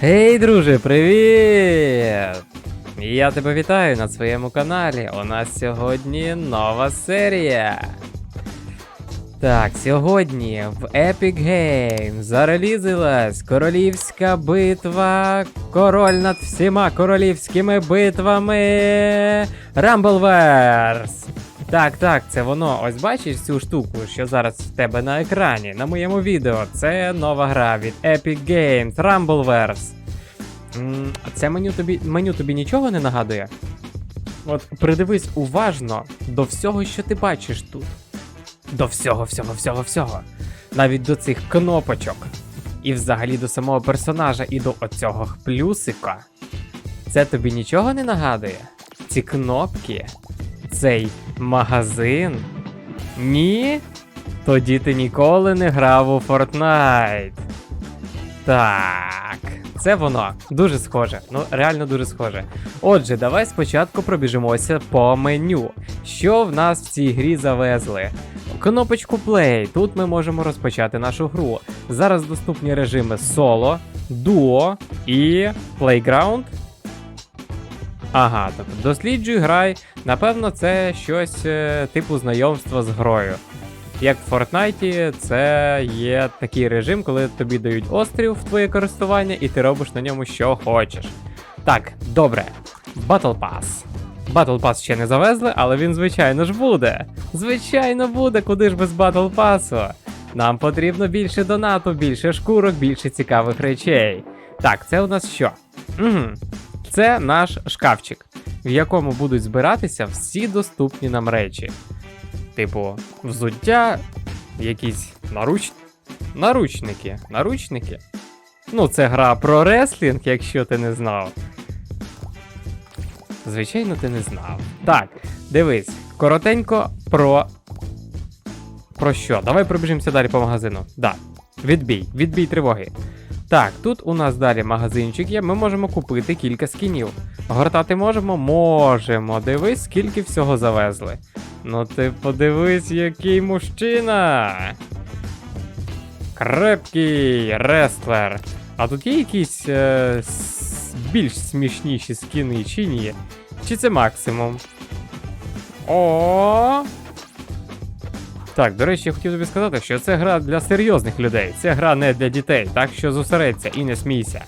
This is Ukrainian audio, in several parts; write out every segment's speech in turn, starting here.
Гей, друже, привіт! Я тебе вітаю на своєму каналі. У нас сьогодні нова серія. Так, сьогодні в Epic Games зарелізилась королівська битва. Король над всіма королівськими битвами. Rumbleverse. Так, так, це воно. Ось бачиш цю штуку, що зараз в тебе на екрані, на моєму відео. Це нова гра від Epic Games Rumbleverse. Це меню тобі, меню тобі нічого не нагадує? От придивись уважно до всього, що ти бачиш тут. До всього, всього, всього, всього. Навіть до цих кнопочок. І взагалі до самого персонажа і до оцього плюсика. Це тобі нічого не нагадує? Ці кнопки? Цей магазин? Ні? Тоді ти ніколи не грав у Fortnite. Так, це воно. Дуже схоже. Ну, реально дуже схоже. Отже, давай спочатку пробіжимося по меню. Що в нас в цій грі завезли? Кнопочку Play. Тут ми можемо розпочати нашу гру. Зараз доступні режими соло, дуо і Playground. Ага, тобто досліджуй, грай. Напевно, це щось е, типу знайомства з грою. Як в Fortnite, це є такий режим, коли тобі дають острів в твоє користування, і ти робиш на ньому що хочеш. Так, добре. Battle Pass. Battle Pass ще не завезли, але він, звичайно ж, буде. Звичайно, буде, куди ж без Battle Pass? Нам потрібно більше донату, більше шкурок, більше цікавих речей. Так, це у нас що? Угу. Це наш шкафчик, в якому будуть збиратися всі доступні нам речі. Типу, взуття, якісь наруч... наручники. Наручники. Ну, це гра про реслінг, якщо ти не знав. Звичайно, ти не знав. Так, дивись, коротенько про. Про що? Давай пробіжимося далі по магазину. Да. Відбій, відбій тривоги. Так, тут у нас далі магазинчик є, ми можемо купити кілька скінів. Гортати можемо? Можемо. Дивись, скільки всього завезли. Ну ти подивись, який мужчина. Крепкий рестлер. А тут є якісь е, більш смішніші скіни чи ні? Чи це максимум? О. Так, до речі, я хотів тобі сказати, що це гра для серйозних людей. Це гра не для дітей, так що зосередься і не смійся.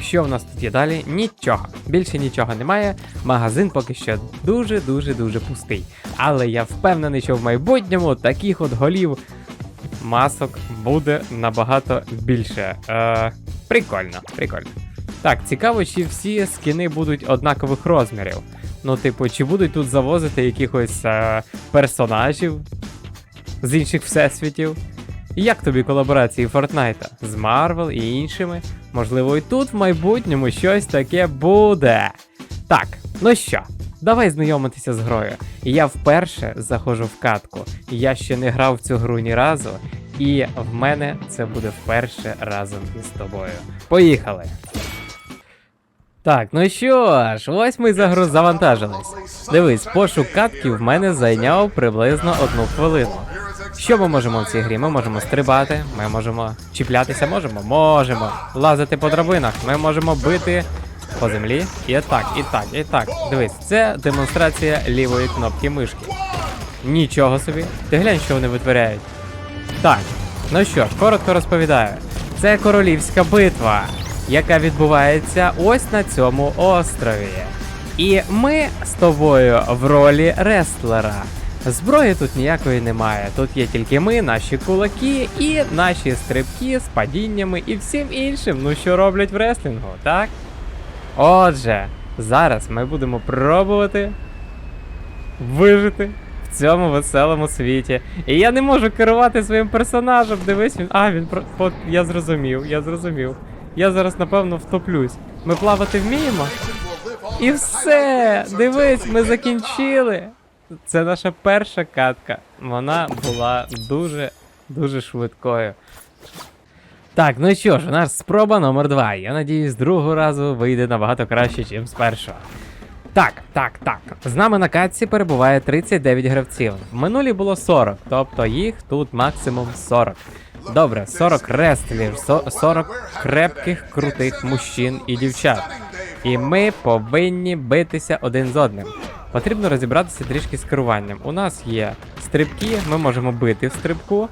Що в нас тут є далі? Нічого. Більше нічого немає. Магазин поки що дуже-дуже дуже пустий. Але я впевнений, що в майбутньому таких от голів масок буде набагато більше. Е, прикольно, прикольно. Так, цікаво, чи всі скіни будуть однакових розмірів. Ну, типу, чи будуть тут завозити якихось е, персонажів з інших всесвітів? Як тобі колаборації Фортнайта з Марвел і іншими? Можливо, і тут в майбутньому щось таке буде. Так, ну що, давай знайомитися з грою. Я вперше заходжу в катку. Я ще не грав в цю гру ні разу, і в мене це буде вперше разом із тобою. Поїхали! Так, ну що ж, ось ми за гру завантажились. Дивись, пошук катки в мене зайняв приблизно одну хвилину. Що ми можемо в цій грі? Ми можемо стрибати, ми можемо чіплятися, можемо, можемо. Лазити по драбинах, ми можемо бити по землі. І так, і так, і так. Дивись, це демонстрація лівої кнопки мишки. Нічого собі. Ти глянь, що вони витворяють. Так, ну що ж, коротко розповідаю. Це королівська битва, яка відбувається ось на цьому острові. І ми з тобою в ролі рестлера. Зброї тут ніякої немає. Тут є тільки ми, наші кулаки і наші стрибки з падіннями і всім іншим, ну що роблять в реслінгу, так? Отже, зараз ми будемо пробувати вижити в цьому веселому світі. І я не можу керувати своїм персонажем. Дивись він. А, він про. Я зрозумів, я зрозумів. Я зараз, напевно, втоплюсь. Ми плавати вміємо? І все! Дивись, ми закінчили. Це наша перша катка. Вона була дуже, дуже швидкою. Так, ну що ж, у нас спроба номер 2. Я надіюсь, з другого разу вийде набагато краще, ніж з першого. Так, так, так. З нами на катці перебуває 39 гравців. В минулі було 40, тобто їх тут максимум 40. Добре, 40 рестлерів, со- 40 крепких, крутих мужчин і дівчат. І ми повинні битися один з одним. Потрібно розібратися трішки з керуванням. У нас є стрибки, ми можемо бити в стрибку.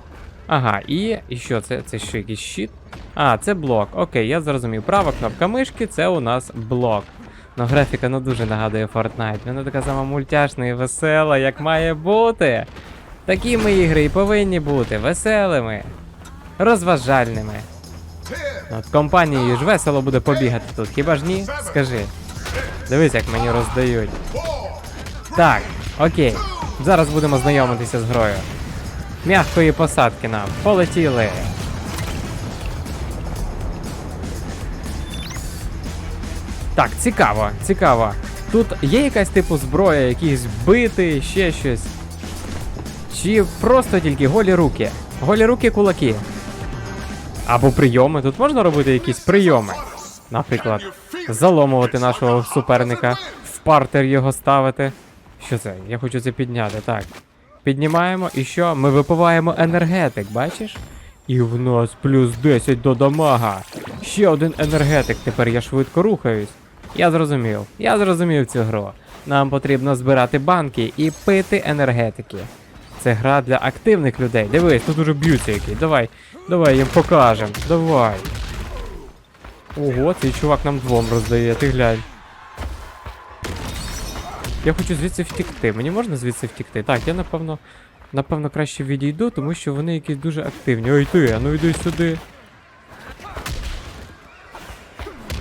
Ага, і, і що це? Це що якийсь щит? А, це блок. Окей, я зрозумів. Права кнопка мишки це у нас блок. Ну, графіка ну дуже нагадує Fortnite. Вона така сама мультяшна і весела, як має бути. Такі ми ігри і повинні бути веселими, розважальними. От компанією ж весело буде побігати тут, хіба ж ні? Скажи. Дивись, як мені роздають. Так, окей. Зараз будемо знайомитися з грою. Мягкої посадки нам. Полетіли. Так, цікаво, цікаво. Тут є якась типу зброя, якісь бити, ще щось. Чи просто тільки голі руки? Голі руки, кулаки. Або прийоми. Тут можна робити якісь прийоми. Наприклад, заломувати нашого суперника, в партер його ставити. Що це? Я хочу це підняти. Так. Піднімаємо і що? Ми випиваємо енергетик, бачиш? І в нас плюс 10 до дамага. Ще один енергетик, тепер я швидко рухаюсь. Я зрозумів, я зрозумів цю гру. Нам потрібно збирати банки і пити енергетики. Це гра для активних людей. Дивись, тут уже б'ються які. Давай, давай їм покажем. Давай. Ого, цей чувак нам двом роздає, ти глянь. Я хочу звідси втікти. Мені можна звідси втікти? Так, я напевно. Напевно, краще відійду, тому що вони якісь дуже активні. Ой ти, а ну йди сюди.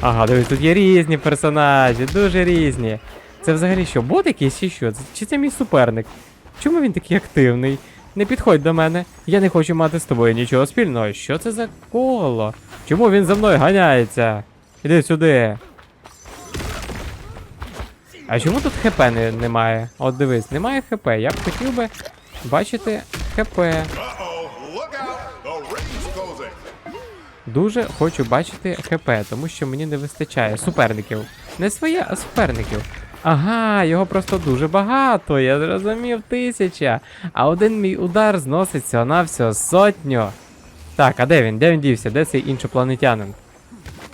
Ага, дивись, тут є різні персонажі, дуже різні. Це взагалі що, бот якийсь чи що? Чи це мій суперник? Чому він такий активний? Не підходь до мене. Я не хочу мати з тобою нічого спільного. Що це за коло? Чому він за мною ганяється? Іди сюди. А чому тут ХП не, немає? От дивись, немає ХП. Я б хотів би бачити ХП. Дуже хочу бачити ХП, тому що мені не вистачає суперників. Не своє, а суперників. Ага, його просто дуже багато, я зрозумів, тисяча. А один мій удар зноситься на всього сотню. Так, а де він? Де він дівся? Де цей іншопланетянин?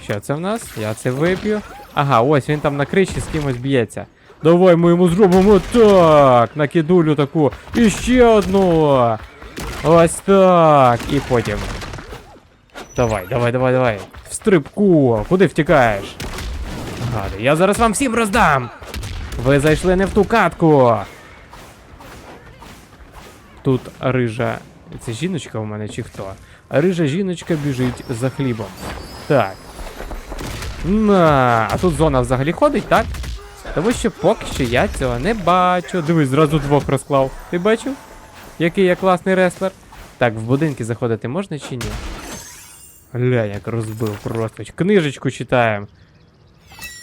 Що це в нас? Я це вип'ю. Ага, ось він там на криші з кимось б'ється. Давай ми йому зробимо так. Накидулю таку. І ще одну. Ось так. І потім. Давай, давай, давай, давай. В стрибку. Куди втікаєш? Гади, я зараз вам всім роздам. Ви зайшли не в ту катку. Тут рижа. Це жіночка у мене чи хто? Рижа жіночка біжить за хлібом. Так. На, а тут зона взагалі ходить, так? Тому що поки що я цього не бачу. Дивись, зразу двох розклав. Ти бачив? Який я класний реслер. Так, в будинки заходити можна чи ні? Гля, як розбив просто. Книжечку читаємо.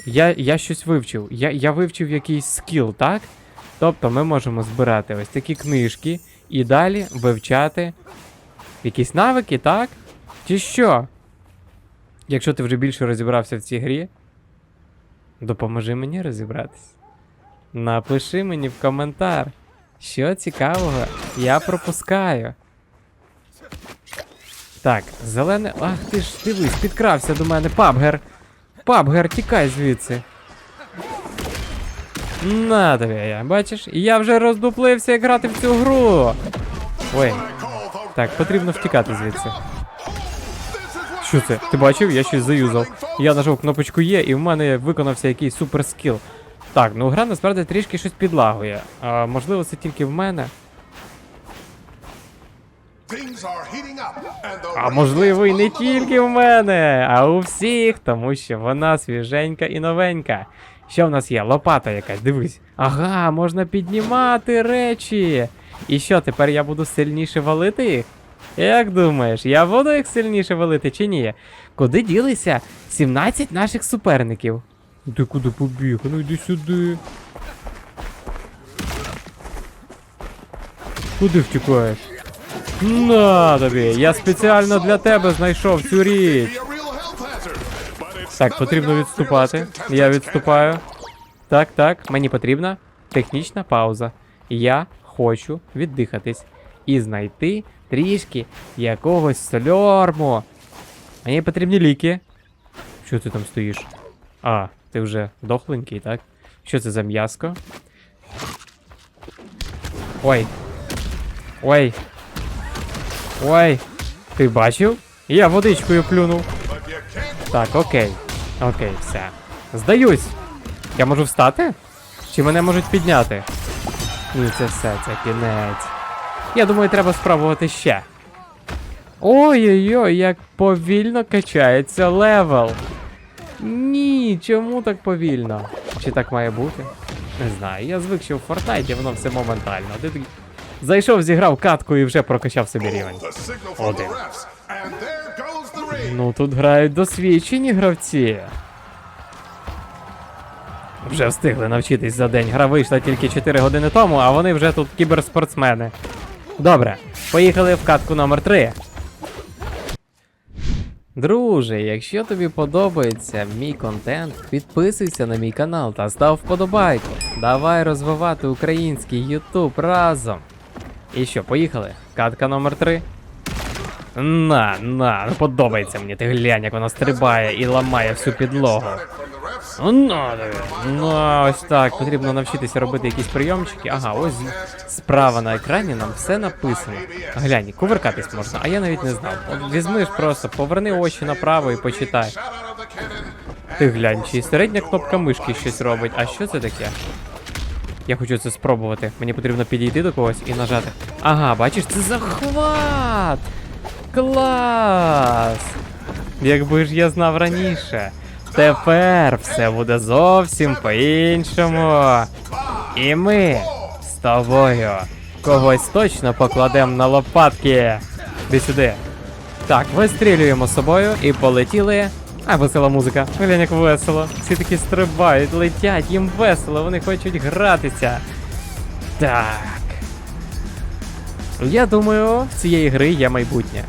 Я, я щось вивчив. Я, я вивчив якийсь скіл, так? Тобто ми можемо збирати ось такі книжки і далі вивчати якісь навики, так? Чи що? Якщо ти вже більше розібрався в цій грі, допоможи мені розібратись. Напиши мені в коментар, що цікавого я пропускаю. Так, зелене. Ах ти ж дивись, підкрався до мене пабгер. Пабгер, тікай звідси. На тобі бачиш? Я вже роздуплився як грати в цю гру. Ой, так, потрібно втікати звідси. Що це? Ти бачив? Я щось заюзав. Я нажав кнопочку Є, і в мене виконався якийсь супер скіл. Так, ну гра насправді трішки щось підлагує. А, можливо, це тільки в мене. А можливо, і не тільки в мене, а у всіх, тому що вона свіженька і новенька. Що в нас є? Лопата якась, дивись. Ага, можна піднімати речі. І що, тепер я буду сильніше валити їх? Як думаєш, я буду їх сильніше валити чи ні? Куди ділися 17 наших суперників? Ти куди побіг? Ну йди сюди. Куди втікаєш? На тобі, я спеціально для тебе знайшов цю річ. Так, потрібно відступати. Я відступаю. Так, так, мені потрібна технічна пауза. Я хочу віддихатись і знайти трішки якогось сольорму. Мені потрібні ліки. Що ти там стоїш? А, ти вже дохленький, так? Що це за м'яско? Ой. Ой. Ой. Ти бачив? Я водичкою плюнув. Так, окей. Окей, все. Здаюсь. Я можу встати? Чи мене можуть підняти? Ні, це все, це кінець. Я думаю, треба спробувати ще. Ой-ой-ой, як повільно качається левел. Ні, чому так повільно? Чи так має бути? Не знаю, я звик, що в Фортнайті воно все моментально. Ти Зайшов, зіграв катку і вже прокачав собі рівень. ring. Ну тут грають досвідчені гравці. Вже встигли навчитись за день. Гра вийшла тільки 4 години тому, а вони вже тут кіберспортсмени. Добре, поїхали в катку номер 3. Друже, якщо тобі подобається мій контент, підписуйся на мій канал та став вподобайку. Давай розвивати український YouTube разом. І що, поїхали? Катка номер 3. На, на, ну подобається мені. Ти глянь, як вона стрибає і ламає всю підлогу. Ну, на, ну, ось так. Потрібно навчитися робити якісь прийомчики. Ага, ось справа на екрані нам все написано. Глянь, кувиркатись можна, а я навіть не знав. От візьми ж просто, поверни очі направо і почитай. Ти глянь, чи середня кнопка мишки щось робить. А що це таке? Я хочу це спробувати. Мені потрібно підійти до когось і нажати. Ага, бачиш, це захват! Клас! Якби ж я знав раніше. Тепер все буде зовсім по-іншому. І ми з тобою когось точно покладемо на лопатки. Іди сюди. Так, вистрілюємо собою і полетіли. А, весела музика. Глянь, як весело. Всі такі стрибають, летять, їм весело, вони хочуть гратися. Так. Я думаю, в цієї гри є майбутнє.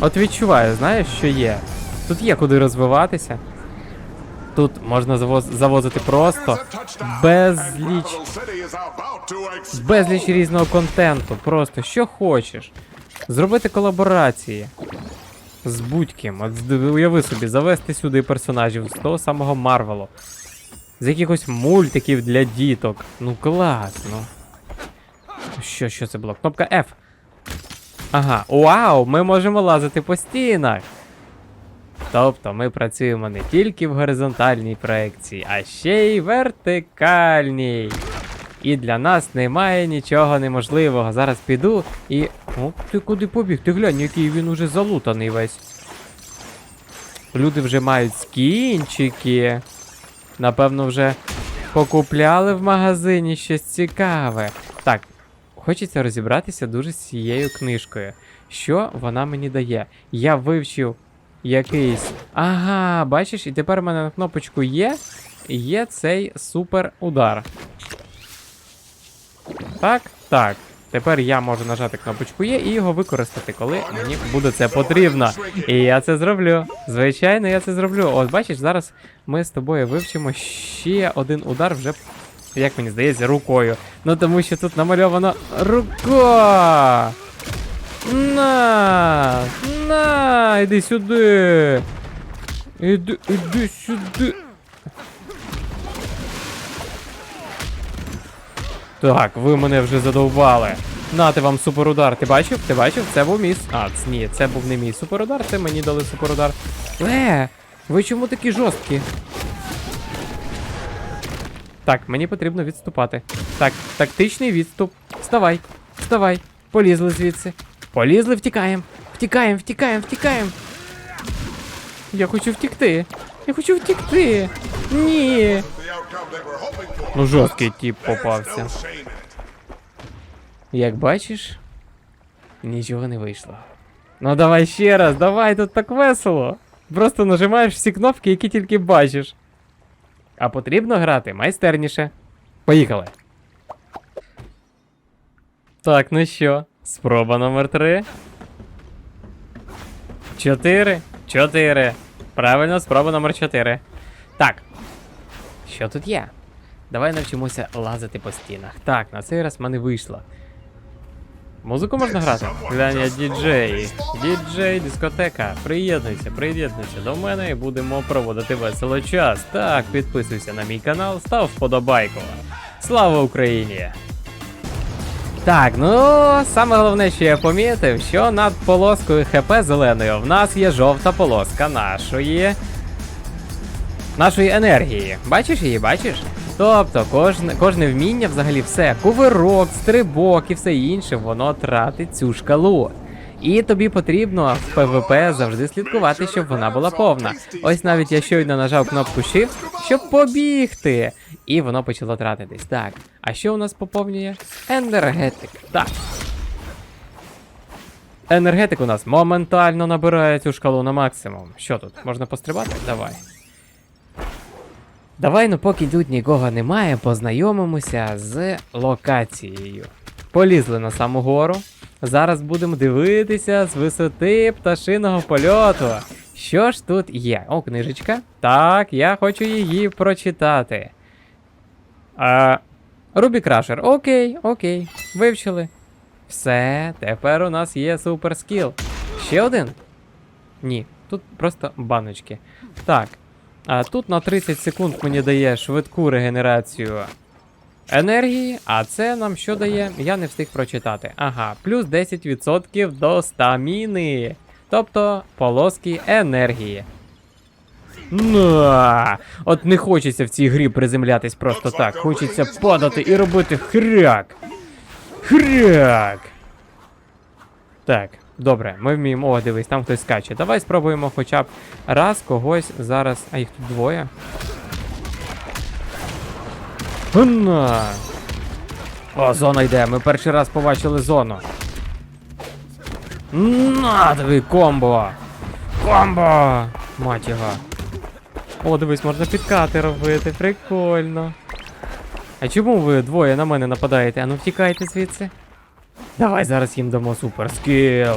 От відчуваю, знаєш, що є. Тут є куди розвиватися. Тут можна завоз- завозити просто безліч безліч різного контенту, просто що хочеш. Зробити колаборації з будь-ким. От уяви собі, завести сюди персонажів з того самого Марвелу. З якихось мультиків для діток. Ну класно. Що, що це було? Кнопка F. Ага, вау, ми можемо лазити по стінах. Тобто ми працюємо не тільки в горизонтальній проекції, а ще й вертикальній. І для нас немає нічого неможливого. Зараз піду і. О, ти куди побіг? Ти глянь, який він уже залутаний весь. Люди вже мають скінчики. Напевно, вже покупляли в магазині щось цікаве. Так, хочеться розібратися дуже з цією книжкою. Що вона мені дає? Я вивчив якийсь. Ага, бачиш, і тепер в мене на кнопочку є. Є цей супер удар. Так, так. Тепер я можу нажати кнопочку Є і його використати, коли мені буде це потрібно. І я це зроблю. Звичайно, я це зроблю. От бачиш, зараз ми з тобою вивчимо ще один удар вже, як мені здається, рукою. Ну тому що тут намальовано рука. На! На! Іди сюди! Іди, іди сюди! Так, ви мене вже задовбали. Нати вам суперудар. Ти бачив? Ти бачив? Це був мій. А, ні, це був не мій суперудар, це мені дали суперудар. Е, ви чому такі жорсткі? Так, мені потрібно відступати. Так, тактичний відступ. Вставай, вставай. Полізли звідси. Полізли, втікаємо. Втікаємо, втікаємо, втікаємо. Я хочу втікти. Я хочу втікти. Ні. Ну жорсткий тип попався. Як бачиш, нічого не вийшло. Ну давай ще раз, давай, тут так весело. Просто нажимаєш всі кнопки, які тільки бачиш. А потрібно грати майстерніше. Поїхали. Так, ну що, спроба номер три. Чотири. Чотири. Правильно, спроба номер чотири. Так. Що тут є? Давай навчимося лазити по стінах. Так, на цей раз в мене вийшло. Музику можна грати? Глянь, я діджей. Діджей, дискотека. Приєднуйся, приєднуйся до мене і будемо проводити весело час. Так, підписуйся на мій канал, став вподобайку. Слава Україні! Так, ну саме головне, що я помітив, що над полоскою ХП зеленою в нас є жовта полоска нашої. Нашої енергії. Бачиш її, бачиш? Тобто кожне, кожне вміння, взагалі все, кувирок, стрибок і все інше, воно тратить цю шкалу. І тобі потрібно в ПВП завжди слідкувати, щоб вона була повна. Ось навіть я щойно нажав кнопку Shift, щоб побігти. І воно почало тратитись. Так. А що у нас поповнює? Енергетик. Так. Енергетик у нас моментально набирає цю шкалу на максимум. Що тут? Можна пострибати? Давай. Давай, ну поки тут нікого немає, познайомимося з локацією. Полізли на саму гору. Зараз будемо дивитися з висоти пташиного польоту. Що ж тут є? О, книжечка. Так, я хочу її прочитати. А, Рубі Крашер. Окей, окей. Вивчили. Все, тепер у нас є супер скіл. Ще один? Ні, тут просто баночки. Так. А тут на 30 секунд мені дає швидку регенерацію енергії, а це нам що дає? Я не встиг прочитати. Ага, плюс 10% до стаміни. Тобто полоски енергії. На! От не хочеться в цій грі приземлятись просто так. Хочеться падати і робити хряк. Хряк. Так, добре, ми вміємо. О, дивись, там хтось скаче. Давай спробуємо хоча б раз когось зараз. А їх тут двоє. На. О, зона йде. Ми перший раз побачили зону. На, диви, комбо! Комбо! Мать його. О, дивись, можна підкати робити, прикольно. А чому ви двоє на мене нападаєте? Ану втікайте звідси. Давай зараз їм дамо супер скіл.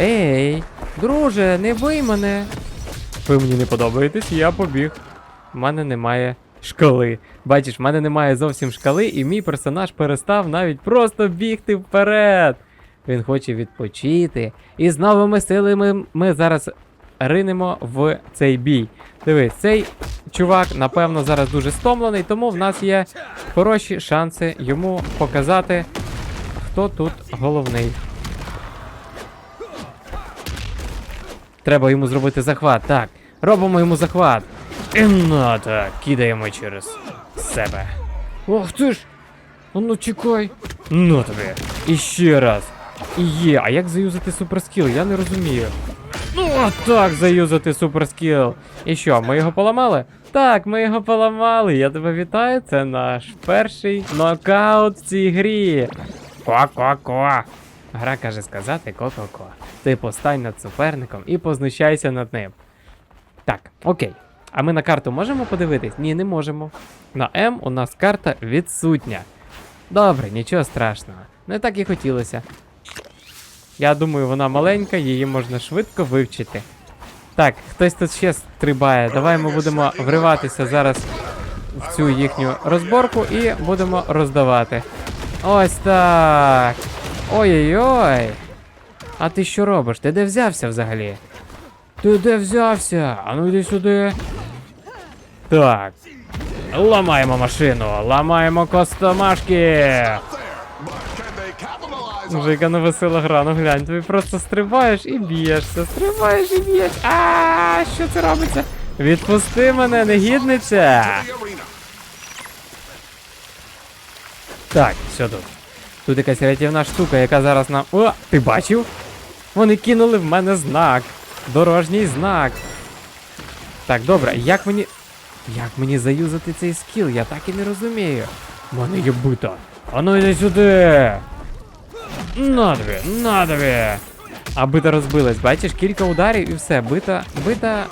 Ей, друже, не бий мене. Ви мені не подобаєтесь, я побіг. У мене немає шкали. Бачиш, в мене немає зовсім шкали, і мій персонаж перестав навіть просто бігти вперед. Він хоче відпочити. І з новими силами ми зараз ринемо в цей бій. Дивись, цей чувак, напевно, зараз дуже стомлений, тому в нас є хороші шанси йому показати, хто тут головний. Треба йому зробити захват. Так, робимо йому захват. І на так, кидаємо через себе. Ох ти ж! Ну чекай. Ну тобі. І ще раз. І є. А як заюзати суперскіл? Я не розумію. Так заюзати суперскіл. І що, ми його поламали? Так, ми його поламали. Я тебе вітаю. Це наш перший нокаут в цій грі. Ко-ко-ко. Гра каже сказати ко-ко-ко. Ти постань над суперником і познущайся над ним. Так, окей. А ми на карту можемо подивитись? Ні, не можемо. На М у нас карта відсутня. Добре, нічого страшного. Не так і хотілося. Я думаю, вона маленька, її можна швидко вивчити. Так, хтось тут ще стрибає. Давай ми будемо вриватися зараз в цю їхню розборку і будемо роздавати. Ось так. Ой-ой-ой. А ти що робиш? Ти де взявся взагалі? Ти де взявся? А ну йди сюди. Так. Ламаємо машину, ламаємо костомашки. On Жика, ну весела гра, ну глянь, тобі просто стрибаєш і б'єшся, стрибаєш і б'єш. А що це робиться? Відпусти мене, негідниця! Так, що тут? Тут якась рятівна штука, яка зараз нам. О, ти бачив? Вони кинули в мене знак. Дорожній знак. Так, добре, як мені. Як мені заюзати цей скіл? Я так і не розумію. Мене є бита. А ну йди сюди. На тобі, на. А бита розбилась, бачиш, кілька ударів і все, бита, бита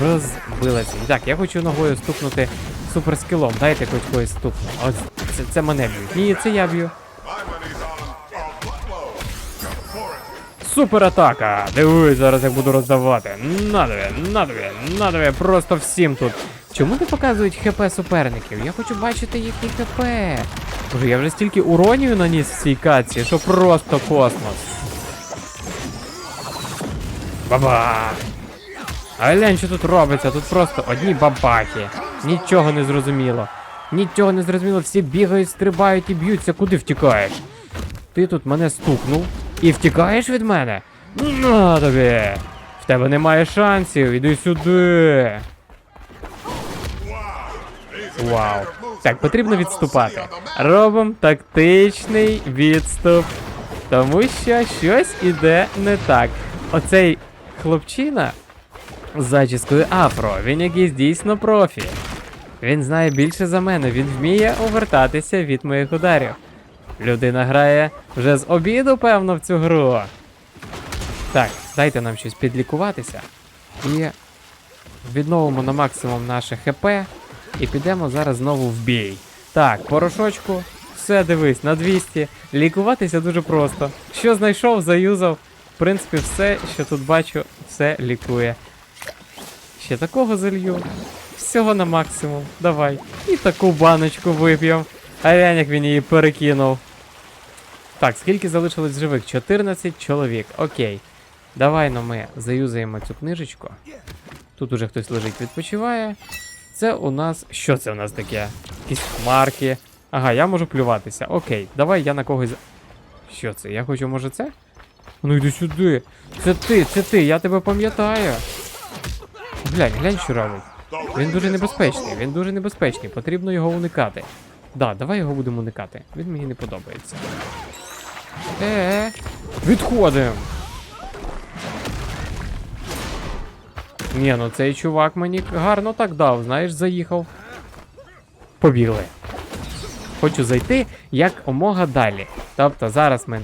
розбилася. І так, я хочу ногою стукнути суперскілом. Дайте хоч когось стукну. Ось це, це мене б'ють. Ні, це я б'ю. My money's on a buttload. Go for it. Супер атака! Дивись, зараз як буду роздавати. На тобі, на тобі, на тобі, просто всім тут. Чому не показують ХП суперників? Я хочу бачити їхні ХП. Боже, я вже стільки уронію наніс в цій каці, що просто космос. Баба! А глянь, що тут робиться? Тут просто одні бабахи. Нічого не зрозуміло. Нічого не зрозуміло, всі бігають, стрибають і б'ються. Куди втікаєш? Ти тут мене стукнув і втікаєш від мене? На тобі! В тебе немає шансів, іди сюди. Вау. Так, потрібно відступати. Робимо тактичний відступ. Тому що щось іде не так. Оцей хлопчина з зачіскою афро, він якийсь дійсно профі. Він знає більше за мене, він вміє увертатися від моїх ударів. Людина грає вже з обіду, певно, в цю гру. Так, дайте нам щось підлікуватися. І відновимо на максимум наше ХП. І підемо зараз знову в бій. Так, порошочку. Все, дивись, на 200. Лікуватися дуже просто. Що знайшов, заюзав. В принципі, все, що тут бачу, все лікує. Ще такого залью. Всього на максимум. Давай. І таку баночку вип'ємо. А глянь, як він її перекинув. Так, скільки залишилось живих? 14 чоловік. Окей. Давай ну ми заюзаємо цю книжечку. Тут уже хтось лежить, відпочиває. Це у нас. Що це у нас таке? Якісь хмарки. Ага, я можу плюватися. Окей, давай я на когось. Що це? Я хочу, може, це? Ну йди сюди. Це ти, це ти, я тебе пам'ятаю. Глянь, глянь, що робить. Він дуже небезпечний, він дуже небезпечний, потрібно його уникати. Да, давай його будемо уникати. Він мені не подобається. Е, відходимо. Ні, ну цей чувак мені гарно так дав, знаєш, заїхав. Побігли. Хочу зайти як омога далі. Тобто зараз ми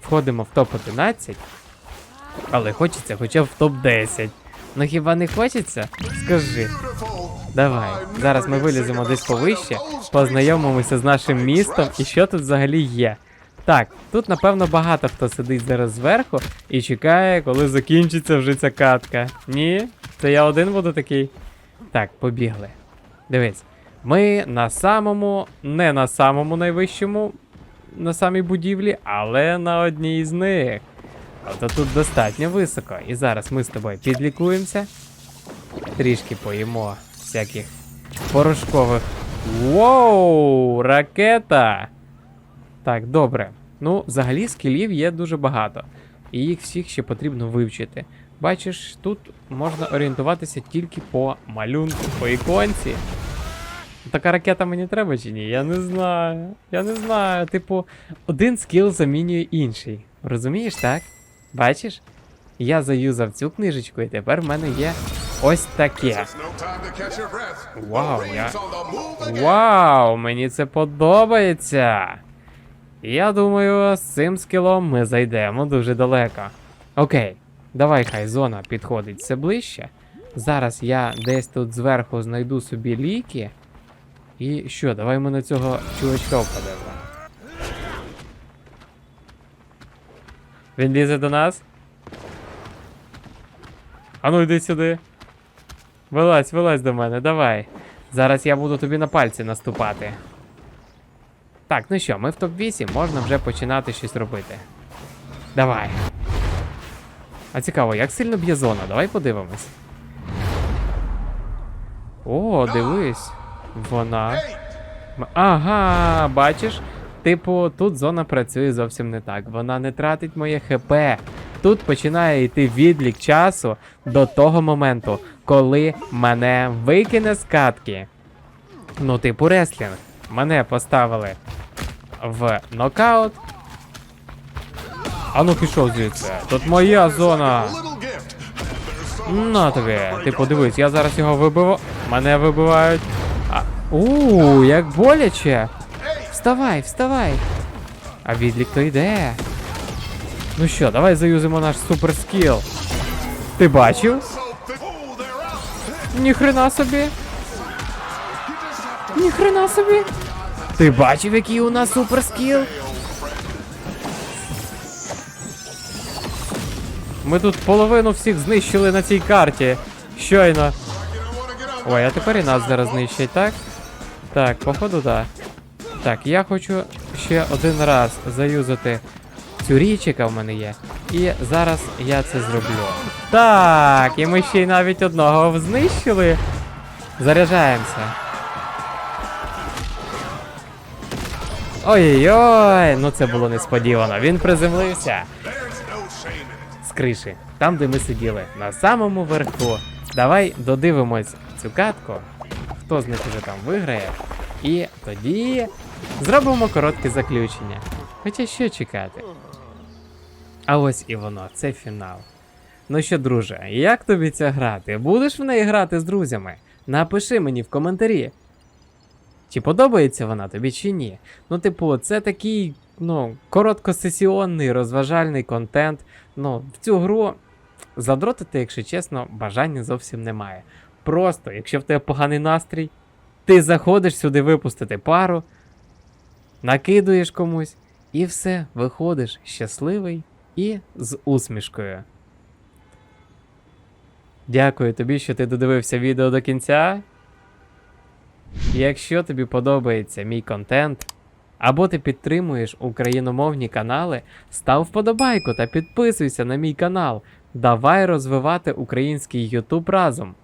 входимо в топ-11, але хочеться хоча б в топ-10. Ну хіба не хочеться? Скажи. Давай, зараз ми виліземо десь повище, познайомимося з нашим містом і що тут взагалі є. Так, тут напевно багато хто сидить зараз зверху і чекає, коли закінчиться вже ця катка. Ні? Це я один буду такий. Так, побігли. Дивись, ми на самому, не на самому найвищому, на самій будівлі, але на одній з них. Тобто тут достатньо високо. І зараз ми з тобою підлікуємося. Трішки поїмо всяких порошкових. Воу! Ракета! Так, добре. Ну, взагалі скілів є дуже багато. І їх всіх ще потрібно вивчити. Бачиш, тут можна орієнтуватися тільки по малюнку, по іконці. Така ракета мені треба чи ні? Я не знаю. Я не знаю. Типу, один скіл замінює інший. Розумієш, так? Бачиш? Я заюзав цю книжечку, і тепер в мене є ось таке. Вау, я. Вау, мені це подобається. Я думаю, з цим скілом ми зайдемо дуже далеко. Окей, давай хай зона підходить все ближче. Зараз я десь тут зверху знайду собі ліки. І що, давай ми на цього чувачка впадемо. Він лізе до нас. Ану, йди сюди. Вилазь, вилазь до мене, давай. Зараз я буду тобі на пальці наступати. Так, ну що, ми в топ-8, можна вже починати щось робити. Давай. А цікаво, як сильно б'є зона? Давай подивимось. О, дивись. Вона. Ага, бачиш? Типу, тут зона працює зовсім не так. Вона не тратить моє ХП. Тут починає йти відлік часу до того моменту, коли мене викине з катки. Ну, типу, реслінг. Мене поставили в нокаут. А ну пішов звідси. Тут моя зона. На тобі. Ти подивись, я зараз його вибиву. Мене вибивають. А... У, як боляче. Вставай, вставай. А відлік то йде. Ну що, давай заюзимо наш суперскіл. Ти бачив? Ніхрена собі. Ніхрена собі. Ти бачив, який у нас суперскіл? Ми тут половину всіх знищили на цій карті. Щойно. Ой, а тепер і нас зараз знищать, так? Так, походу, так. Так, я хочу ще один раз заюзати цю річ, яка в мене є. І зараз я це зроблю. Так, і ми ще й навіть одного знищили. Заряджаємося. Ой-ой-ой, ну це було несподівано. Він приземлився криші, там, де ми сиділи, на самому верху. Давай додивимось цю катку, хто з них уже там виграє. І тоді зробимо коротке заключення. Хоча що чекати. А ось і воно, це фінал. Ну що, друже, як тобі ця гра? Ти будеш в неї грати з друзями? Напиши мені в коментарі. Чи подобається вона тобі чи ні? Ну, типу, це такий, ну, короткосесіонний розважальний контент. Ну, в цю гру задротити, якщо чесно, бажання зовсім немає. Просто, якщо в тебе поганий настрій, ти заходиш сюди випустити пару, накидуєш комусь, і все, виходиш щасливий і з усмішкою. Дякую тобі, що ти додивився відео до кінця. Якщо тобі подобається мій контент, або ти підтримуєш україномовні канали, став вподобайку та підписуйся на мій канал. Давай розвивати український YouTube разом.